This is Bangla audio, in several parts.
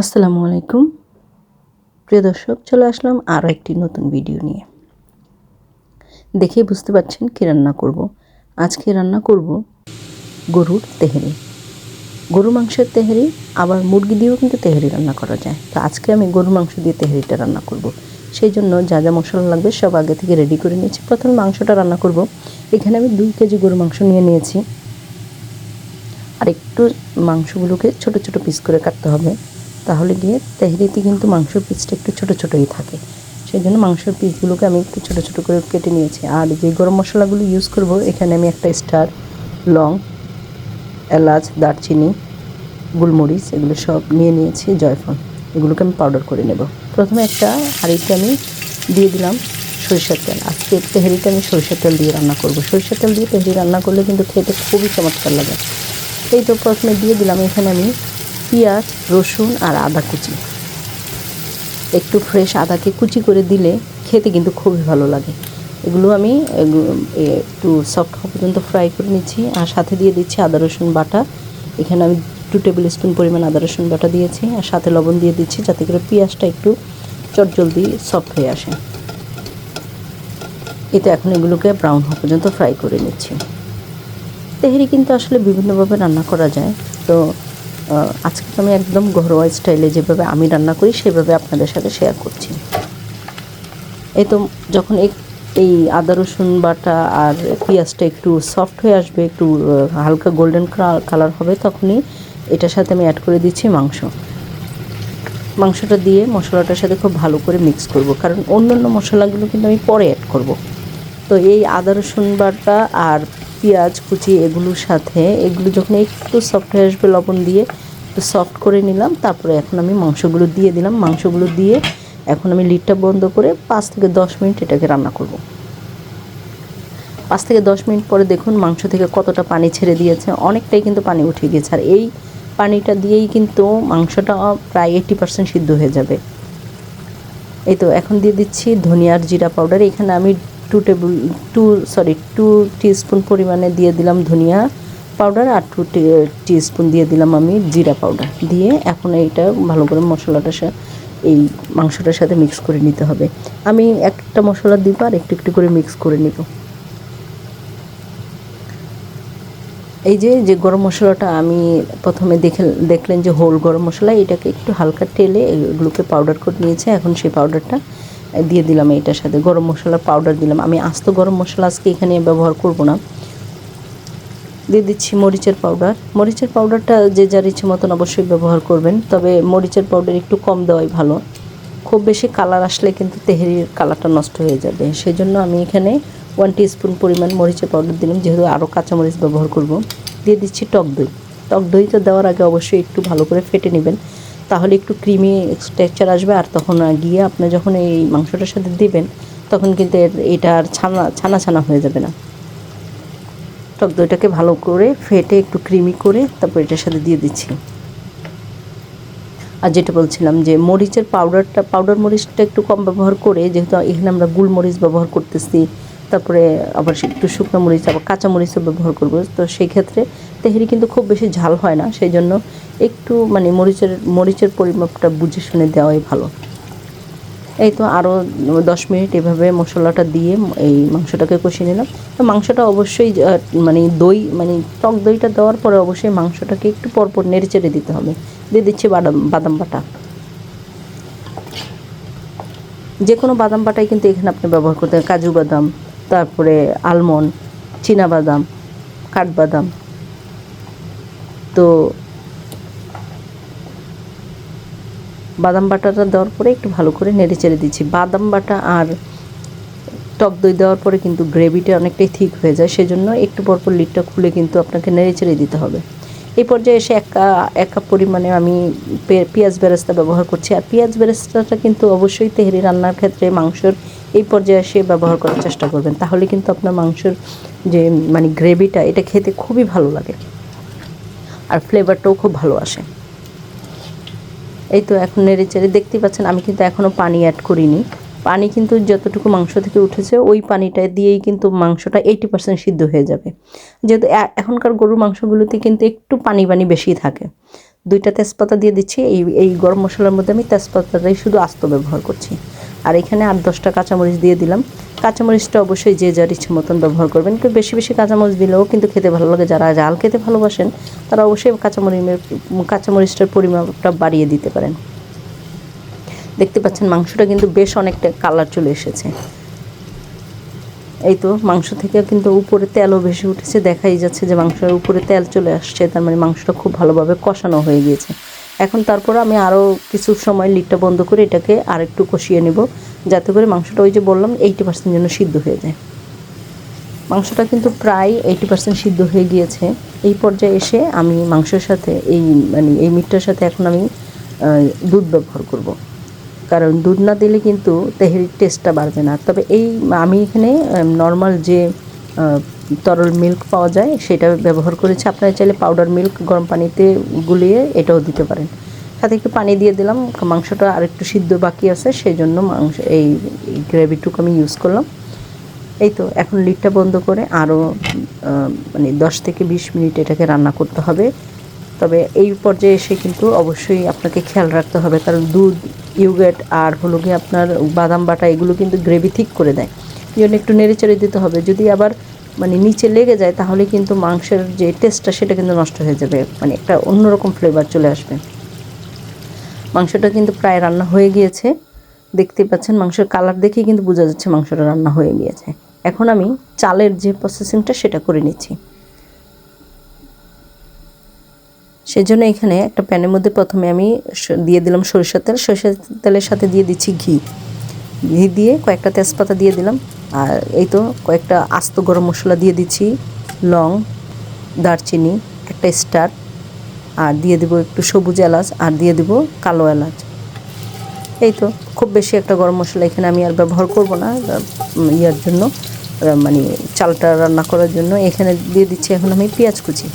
আসসালামু আলাইকুম। প্রিয় দর্শক, চলে আসলাম আরও একটি নতুন ভিডিও নিয়ে। দেখে বুঝতে পারছেন কী রান্না করব। আজকে রান্না করব গরুর তেহেরি। গরু মাংসের তেহেরি, আবার মুরগি দিয়েও কিন্তু তেহেরি রান্না করা যায়। তো আজকে আমি গরু মাংস দিয়ে তেহেরিটা রান্না করব। সেই জন্য যা যা মশলা লাগবে সব আগে থেকে রেডি করে নিয়েছি। প্রথমে মাংসটা রান্না করব। এখানে আমি দুই কেজি গরু মাংস নিয়ে নিয়েছি। আর একটু মাংসগুলোকে ছোট ছোট পিস করে কাটতে হবে। তাহলে গিয়ে তেহরিতে কিন্তু মাংসের পিসটা একটু ছোটো ছোটোই থাকে। সেই জন্য মাংসের পিসগুলোকে আমি একটু ছোটো ছোটো করে কেটে নিয়েছি। আর যে গরম মশলাগুলো ইউজ করব, এখানে আমি একটা স্টার, লং, এলাচ, দারচিনি, গোলমরিচ, এগুলো সব নিয়ে নিয়েছি, জয়ফল। এগুলোকে আমি পাউডার করে নেব। প্রথমে একটা হাঁড়িতে আমি দিয়ে দিলাম সরিষার তেল। আজকে তেহারিটা আমি সরিষার তেল দিয়ে রান্না করব। সরিষার তেল দিয়ে তেহারি রান্না করলে কিন্তু খেতে খুবই চমৎকার লাগে। এই তো প্রথমে দিয়ে দিলাম, এখানে আমি পেঁয়াজ, রসুন আর আদা কুচি। একটু ফ্রেশ আদাকে কুচি করে দিলে খেতে কিন্তু খুবই ভালো লাগে। এগুলো আমি একটু সফট হওয়া পর্যন্ত ফ্রাই করে নিচ্ছি। আর সাথে দিয়ে দিচ্ছি আদা, রসুন বাটা। এখানে আমি টু টেবিল স্পুন পরিমাণ আদা, রসুন বাটা দিয়েছি। আর সাথে লবণ দিয়ে দিচ্ছি যাতে করে পেঁয়াজটা একটু চটজলদি সফট হয়ে আসে। এতে এখন এগুলোকে ব্রাউন হওয়া পর্যন্ত ফ্রাই করে নিচ্ছি। তেহেরি কিন্তু আসলে বিভিন্নভাবে রান্না করা যায়। তো আজকে আমি একদম ঘরোয়া স্টাইলে যেভাবে আমি রান্না করি, সেভাবে আপনাদের সাথে শেয়ার করছি। এই তো যখন এই আদা, রসুন বাটা আর পেঁয়াজটা একটু সফট হয়ে আসবে, একটু হালকা গোল্ডেন কালার হবে, তখনই এটার সাথে আমি অ্যাড করে দিচ্ছি মাংস। মাংসটা দিয়ে মশলাটার সাথে খুব ভালো করে মিক্স করব, কারণ অন্য অন্য মশলাগুলো কিন্তু আমি পরে অ্যাড করব। তো এই আদা, রসুন বাটা আর পেঁয়াজ, কুচি এগুলোর সাথে, এগুলো যখন একটু সফট হয়ে আসবে লবণ দিয়ে, একটু সফট করে নিলাম, তারপরে এখন আমি মাংসগুলো দিয়ে দিলাম। মাংসগুলো দিয়ে এখন আমি লিডটা বন্ধ করে পাঁচ থেকে দশ মিনিট এটাকে রান্না করব। পাঁচ থেকে দশ মিনিট পরে দেখুন মাংস থেকে কতটা পানি ছেড়ে দিয়েছে, অনেকটাই কিন্তু পানি উঠে গিয়েছে। আর এই পানিটা দিয়েই কিন্তু মাংসটা প্রায় এইটি পার্সেন্ট সিদ্ধ হয়ে যাবে। এই তো, এখন দিয়ে দিচ্ছি ধনিয়ার জিরা পাউডার এখানে আমি two table two sorry two spoon পরিমাণে দিয়ে দিলাম ধনিয়া পাউডার আর টু স্পুন দিয়ে দিলাম আমি জিরা পাউডার দিয়ে এখন এইটা ভালো করে মশলাটার সাথে এই মাংসটার সাথে মিক্স করে নিতে হবে। আমি একটা মশলা দিব আর একটু একটু করে মিক্স করে নিব। এই যে যে গরম মশলাটা আমি প্রথমে দেখে, দেখলেন যে হোল গরম মশলা, এটাকে একটু হালকা টেলে এগুলোকে পাউডার করে নিয়েছে। এখন সেই পাউডারটা দিয়ে দিলাম এটার সাথে। গরম মশলার পাউডার দিলাম। আমি আস্ত গরম মশলা আজকে এখানে ব্যবহার করব না। দিয়ে দিচ্ছি মরিচের পাউডার মরিচের পাউডারটা যে যার ইচ্ছে মতন অবশ্যই ব্যবহার করবেন, তবে মরিচের পাউডার একটু কম দেওয়াই ভালো। খুব বেশি কালার আসলে কিন্তু তেহেরির কালারটা নষ্ট হয়ে যাবে। সেই জন্য আমি এখানে ওয়ান স্পুন পরিমাণ মরিচের পাউডার দিলাম, যেহেতু আরও কাঁচামরিচ ব্যবহার করব। দিয়ে দিচ্ছি টক দই। টক দইটা দেওয়ার আগে অবশ্যই একটু ভালো করে ফেটে নেবেন। তাহলে একটু ক্রিমি টেক্সচার আসবে আর তখন গিয়ে আপনি যখন এই মাংসটার সাথে দিবেন, তখন কিন্তু এর- এটা আর ছানা ছানা ছানা হয়ে যাবে না। টক দইটাকে ভালো করে ফেটে একটু ক্রিমি করে তারপর এটার সাথে দিয়ে দিচ্ছি। আর যেটা বলছিলাম যে মরিচের পাউডারটা পাউডার মরিচটা একটু কম ব্যবহার করে, যেহেতু এখানে আমরা গুল মরিচ ব্যবহার করতেছি তারপরে আবার একটু শুকনো মরিচ, আবার কাঁচা মরিচও ব্যবহার করব। তো সেই ক্ষেত্রে তেহেরি কিন্তু খুব বেশি ঝাল হয় না সেই জন্য একটু মানে মরিচের মরিচের পরিমাপটা বুঝে শুনে দেওয়াই ভালো। এই তো আরও দশ মিনিট এভাবে মশলাটা দিয়ে এই মাংসটাকে কষিয়ে নিলাম। তো মাংসটা অবশ্যই মানে দই মানে টক দইটা দেওয়ার পরে অবশ্যই মাংসটাকে একটু পরপর নেড়ে চেড়ে দিতে হবে। দিয়ে দিচ্ছি বাদাম বাদাম বাটা। যে কোনো বাদাম বাটাই কিন্তু এখানে আপনি ব্যবহার করতে কাজু বাদাম তারপরে আলমন্ড চীনা বাদাম কাঠবাদাম। তো বাদাম বাটাটা দেওয়ার পরে একটু ভালো করে নেড়ে চেড়ে দিচ্ছি। বাদাম বাটা আর টক দই দেওয়ার পরে কিন্তু গ্রেভিটা অনেকটাই ঠিক হয়ে যায়, সেজন্য একটু পরপর লিডটা খুলে কিন্তু আপনাকে নেড়ে চেড়ে দিতে হবে। এই পর্যায়ে এসে এক এক কাপ পরিমাণে আমি পেঁয়াজ বেরেস্তা ব্যবহার করছি। আর পেঁয়াজ বেরেস্তাটা কিন্তু অবশ্যই তেহরি রান্নার ক্ষেত্রে মাংসর এই পর্যায়ে এসে ব্যবহার করার চেষ্টা করবেন। তাহলে কিন্তু আপনার মাংসের যে মানে গ্রেভিটা, এটা খেতে খুবই ভালো লাগে। আর ফ্লেভারটাও খুব ভালো আসে। এই তো এখন নেড়ে চেড়ে দেখতেই পাচ্ছেন, আমি কিন্তু এখনও পানি অ্যাড করিনি। পানি কিন্তু যতটুকু মাংস থেকে উঠেছে, ওই পানিটা দিয়েই কিন্তু মাংসটা এইটি পার্সেন্ট সিদ্ধ হয়ে যাবে। যেহেতু এখনকার গরুর মাংসগুলোতে কিন্তু একটু পানি পানি বেশি থাকে। দুইটা তেজপাতা দিয়ে দিচ্ছি, এই এই গরম মশলার মধ্যে আমি তেজপাতাটাই শুধু আস্ত ব্যবহার করছি। আর এখানে আট দশটা কাঁচামরিচ দিয়ে দিলাম। কাঁচামরিচটা অবশ্যই যে যার ইচ্ছে মতন ব্যবহার করবেন। কিন্তু বেশি বেশি কাঁচামরিচ দিলেও কিন্তু খেতে ভালো লাগে। যারা জাল খেতে ভালোবাসেন, তারা অবশ্যই কাঁচামরিচ কাঁচামরিচটার পরিমাণটা বাড়িয়ে দিতে পারেন। দেখতে পাচ্ছেন মাংসটা কিন্তু বেশ অনেকটা কালার চলে এসেছে। এই তো মাংস থেকে কিন্তু উপরে তেলও বেশি উঠেছে। দেখাই যাচ্ছে যে মাংসের উপরে তেল চলে আসছে। তার মানে মাংসটা খুব ভালোভাবে কষানো হয়ে গিয়েছে। এখন তারপর আমি আরও কিছু সময় লিডটা বন্ধ করে এটাকে আর একটু কষিয়ে নেব, যাতে করে মাংসটা ওই যে বললাম এইটি পার্সেন্ট যেন সিদ্ধ হয়ে যায়। মাংসটা কিন্তু প্রায় এইটি পার্সেন্ট সিদ্ধ হয়ে গিয়েছে। এই পর্যায়ে এসে আমি মাংসের সাথে এই মানে এই মিটটার সাথে এখন আমি দুধ ব্যবহার করব। কারণ দুধ না দিলে কিন্তু তেহেরির টেস্টটা বাড়বে না। তবে এই, আমি এখানে নর্মাল যে তরল মিল্ক পাওয়া যায়, সেটা ব্যবহার করেছি। আপনারা চাইলে পাউডার মিল্ক গরম পানিতে গুলিয়ে এটাও দিতে পারেন। সাথে একটু পানি দিয়ে দিলাম, মাংসটা আর একটু সিদ্ধ বাকি আছে সেই জন্য মাংস, এই গ্রেভিটুকু আমি ইউজ করলাম। এই তো, এখন লিডটা বন্ধ করে আরও মানে দশ থেকে বিশ মিনিট এটাকে রান্না করতে হবে। তবে এই পর্যায়ে এসে কিন্তু অবশ্যই আপনাকে খেয়াল রাখতে হবে, কারণ দুধ ইউগেট আর হলো গিয়ে আপনার বাদাম বাটা, এগুলো কিন্তু গ্রেভি ঠিক করে দেয়। এই জন্য একটু নেড়ে চেড়ে দিতে হবে। যদি আবার মানে নিচে লেগে যায়, তাহলে কিন্তু মাংসের যে টেস্টটা সেটা কিন্তু নষ্ট হয়ে যাবে। মানে একটা অন্যরকম ফ্লেভার চলে আসবে। মাংসটা কিন্তু প্রায় রান্না হয়ে গিয়েছে। দেখতে পাচ্ছেন, মাংসের কালার দেখেই কিন্তু বোঝা যাচ্ছে মাংসটা রান্না হয়ে গিয়েছে। এখন আমি চালের যে প্রসেসিংটা সেটা করে নিচ্ছি। সেজন্য এখানে একটা প্যানের মধ্যে প্রথমে আমি দিয়ে দিলাম সরিষার তেল। সরিষার তেলের সাথে দিয়ে দিচ্ছি ঘি। ঘি দিয়ে কয়েকটা তেজপাতা দিয়ে দিলাম। আর এই তো কয়েকটা আস্ত গরম মশলা দিয়ে দিচ্ছি। লং, দারচিনি, একটা স্টার, আর দিয়ে দেবো একটু সবুজ এলাচ, আর দিয়ে দেবো কালো এলাচ। এই তো, খুব বেশি একটা গরম মশলা এখানে আমি আর ব্যবহার করব না ইয়ার জন্য মানে চালটা রান্না করার জন্য। এখানে দিয়ে দিচ্ছি এখন আমি পেঁয়াজ কুচি।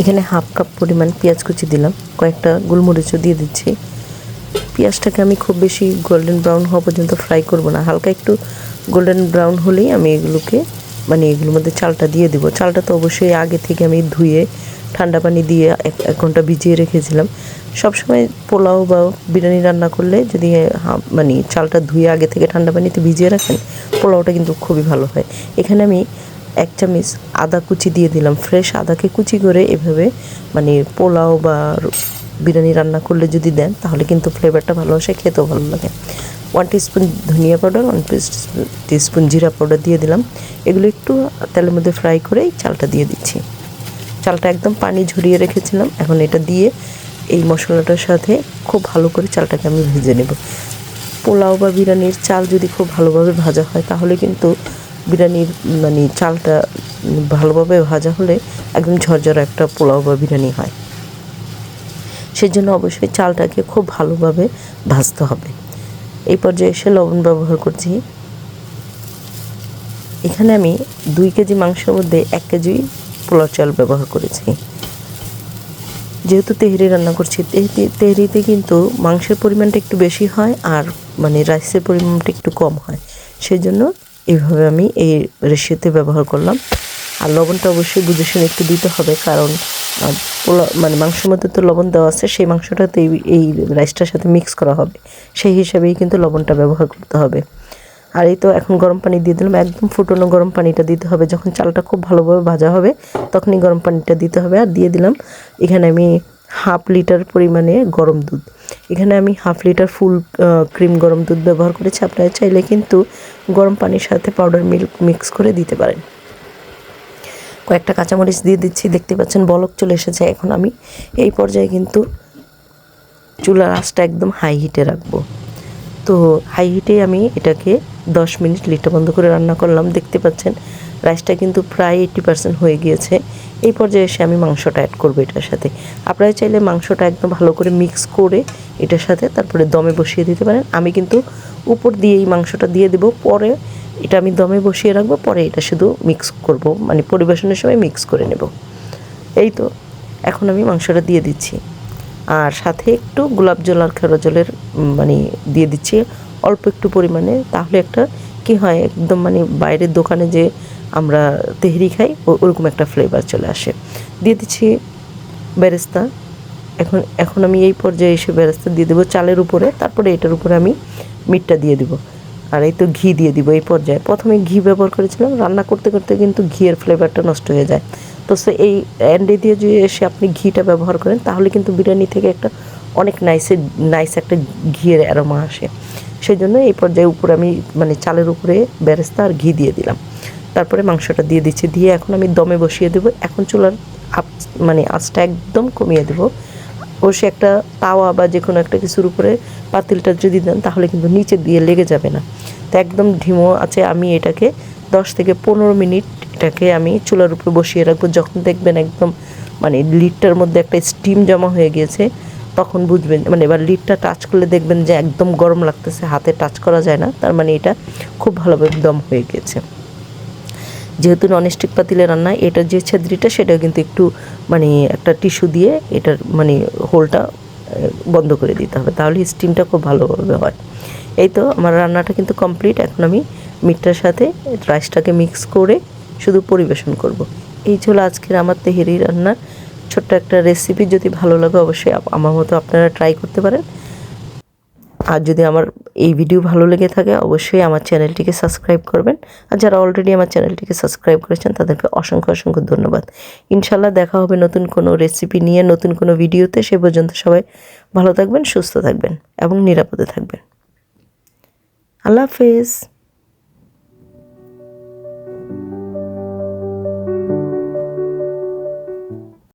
এখানে হাফ কাপ পরিমাণ পেঁয়াজ কুচি দিলাম, কয়েকটা গোলমরিচও দিয়ে দিচ্ছি। পেঁয়াজটাকে আমি খুব বেশি গোল্ডেন ব্রাউন হওয়া পর্যন্ত ফ্রাই করব না। হালকা একটু গোল্ডেন ব্রাউন হলেই আমি এগুলোকে মানে এগুলোর মধ্যে চালটা দিয়ে দিব। চালটা তো অবশ্যই আগে থেকে আমি ধুয়ে, ঠান্ডা পানি দিয়ে এক ঘণ্টা ভিজিয়ে রেখেছিলাম। সবসময় পোলাও বা বিরিয়ানি রান্না করলে যদি মানে চালটা ধুয়ে আগে থেকে ঠান্ডা পানিতে ভিজিয়ে রাখেন, পোলাওটা কিন্তু খুবই ভালো হয়। এখানে আমি এক চামচ আদা কুচি দিয়ে দিলাম। ফ্রেশ আদাকে কুচি করে এভাবে মানে পোলাও বা বিরিয়ানি রান্না করলে যদি দেন, তাহলে কিন্তু ফ্লেভারটা ভালো আসে, খেতেও ভালো লাগে। ওয়ান টিস্পুন ধনিয়া পাউডার ওয়ান টিস্পুন জিরা পাউডার দিয়ে দিলাম। এগুলো একটু তেলের মধ্যে ফ্রাই করে চালটা দিয়ে দিচ্ছি। চালটা একদম পানি ঝরিয়ে রেখেছিলাম। এখন এটা দিয়ে এই মশলাটার সাথে খুব ভালো করে চালটাকে আমি ভেজে নেব। পোলাও বা বিরিয়ানির চাল যদি খুব ভালোভাবে ভাজা হয়, তাহলে কিন্তু বিরিয়ানির মানে চালটা ভালোভাবে ভাজা হলে একদম ঝরঝরা একটা পোলাও বা বিরিয়ানি হয়। সেজন্য অবশ্যই চালটাকে খুব ভালোভাবে ভাজতে হবে। এই পর্যায়ে এসে লবণ ব্যবহার করছি। এখানে আমি দুই কেজি মাংসের মধ্যে এক কেজি পোলাও চাল ব্যবহার করেছি। যেহেতু তেহরি রান্না করছি, তেহরি- তেহরিতে কিন্তু মাংসের পরিমাণটা একটু বেশি হয় আর মানে রাইসের পরিমাণটা একটু কম হয়। সেই জন্য এইভাবে আমি এই রেসিপিতে ব্যবহার করলাম। আর লবণটা অবশ্যই বুঝে শুনে একটু দিতে হবে কারণ মানে মাংসের মধ্যে তো লবণ দেওয়া আছে, সেই মাংসটাতে এই এই রাইসটার সাথে মিক্স করা হবে। সেই হিসাবেই কিন্তু লবণটা ব্যবহার করতে হবে। আর এই তো এখন গরম পানি দিয়ে দিলাম। একদম ফুটনো গরম পানিটা দিতে হবে। যখন চালটা খুব ভালোভাবে ভাজা হবে, তখনই গরম পানিটা দিতে হবে। আর দিয়ে দিলাম, এখানে আমি হাফ লিটার পরিমাণে গরম দুধ। এখানে আমি হাফ লিটার ফুল ক্রিম গরম দুধ ব্যবহার করেছি। আপনারা চাইলে কিন্তু গরম পানির সাথে পাউডার মিল্ক মিক্স করে দিতে পারেন। কয়েকটা কাঁচামরিচ দিয়ে দিচ্ছি, দেখতে পাচ্ছেন বলক চলে এসেছে। এখন আমি এই পর্যায়ে কিন্তু চুলার আঁচটা একদম হাই হিটে রাখব। তো হাই হিটে আমি এটাকে দশ মিনিট লিটটা বন্ধ করে রান্না করলাম। দেখতে পাচ্ছেন রাইসটা কিন্তু প্রায় এইটি পার্সেন্ট হয়ে গিয়েছে। এই পর্যায়ে এসে আমি মাংসটা অ্যাড করব এটার সাথে। আপনারা চাইলে মাংসটা একদম ভালো করে মিক্স করে এটার সাথে তারপরে দমে বসিয়ে দিতে পারেন। আমি কিন্তু উপর দিয়ে এই মাংসটা দিয়ে দেবো। পরে এটা আমি দমে বসিয়ে রাখব। পরে এটা শুধু মিক্স করব। মানে পরিবেশনের সময় মিক্স করে নেব। এই তো, এখন আমি মাংসটা দিয়ে দিচ্ছি। আর সাথে একটু গোলাপ জল আর খেরো জলের মানে দিয়ে দিচ্ছি। অল্প একটু পরিমাণে। তাহলে একটা কি হয়, একদম মানে বাইরের দোকানে যে আমরা তেহরি খাই ওরকম একটা ফ্লেভার চলে আসে। দিয়ে দিচ্ছি বেরেস্তা এখন এখন আমি এই পর্যায়ে এসে বেরেস্তা দিয়ে দেবো চালের উপরে। তারপরে এটার উপরে আমি মিটটা দিয়ে দেবো। আর এই তো ঘি দিয়ে দিব এই পর্যায়ে। প্রথমে ঘি ব্যবহার করেছিলাম। রান্না করতে করতে কিন্তু ঘিয়ের ফ্লেভারটা নষ্ট হয়ে যায়। তো সে এই অ্যান্ডে দিয়ে যদি এসে আপনি ঘিটা ব্যবহার করেন, তাহলে কিন্তু বিরিয়ানি থেকে একটা অনেক নাইসে নাইস একটা ঘিয়ের অ্যারোমা আসে। সেই জন্য এই পর্যায়ে উপরে আমি মানে চালের উপরে বেরেস্তা আর ঘি দিয়ে দিলাম। তারপরে মাংসটা দিয়ে দিচ্ছি, দিয়ে এখন আমি দমে বসিয়ে দেবো। এখন চুলার আপ মানে আঁচটা একদম কমিয়ে দেবো। অবশ্যই একটা তাওয়া বা যে কোনো একটা কিছুর উপরে পাতিলটা যদি দেন, তাহলে কিন্তু নিচে দিয়ে লেগে যাবে না। তো একদম ঢিমো আছে, আমি এটাকে দশ থেকে পনেরো মিনিট এটাকে আমি চুলার উপরে বসিয়ে রাখব। যখন দেখবেন একদম মানে লিডটার মধ্যে একটা স্টিম জমা হয়ে গিয়েছে তখন বুঝবেন মানে এবার লিডটা টাচ করলে দেখবেন যে একদম গরম লাগতেছে, হাতে টাচ করা যায় না, তার মানে এটা খুব ভালোভাবে দম হয়ে গেছে যেহেতু ননস্টিক পাতিলে রান্না, এটার যে ছেদ্রিটা সেটাও কিন্তু একটু মানে একটা টিস্যু দিয়ে এটার মানে হোলটা বন্ধ করে দিতে হবে, তাহলে স্টিমটা খুব ভালোভাবে হয় এই তো আমার রান্নাটা কিন্তু কমপ্লিট এখন আমি মিটটার সাথে রাইসটাকে মিক্স করে শুধু পরিবেশন করব। এই ছিল আজকের আমার তেহেরি রান্নার ছোট্ট একটা রেসিপি যদি ভালো লাগে অবশ্যই আমার মতো আপনারা ট্রাই করতে পারেন। আর যদি আমার এই ভিডিও ভালো লেগে থাকে, অবশ্যই আমার চ্যানেলটিকে সাবস্ক্রাইব করবেন। আর যারা অলরেডি আমার চ্যানেলটিকে সাবস্ক্রাইব করেছেন, তাদেরকে অসংখ্য অসংখ্য ধন্যবাদ। ইনশাল্লাহ দেখা হবে নতুন কোনো রেসিপি নিয়ে, নতুন কোনো ভিডিওতে সে পর্যন্ত সবাই ভালো থাকবেন, সুস্থ থাকবেন এবং নিরাপদে থাকবেন। আল্লাহ হাফেজ।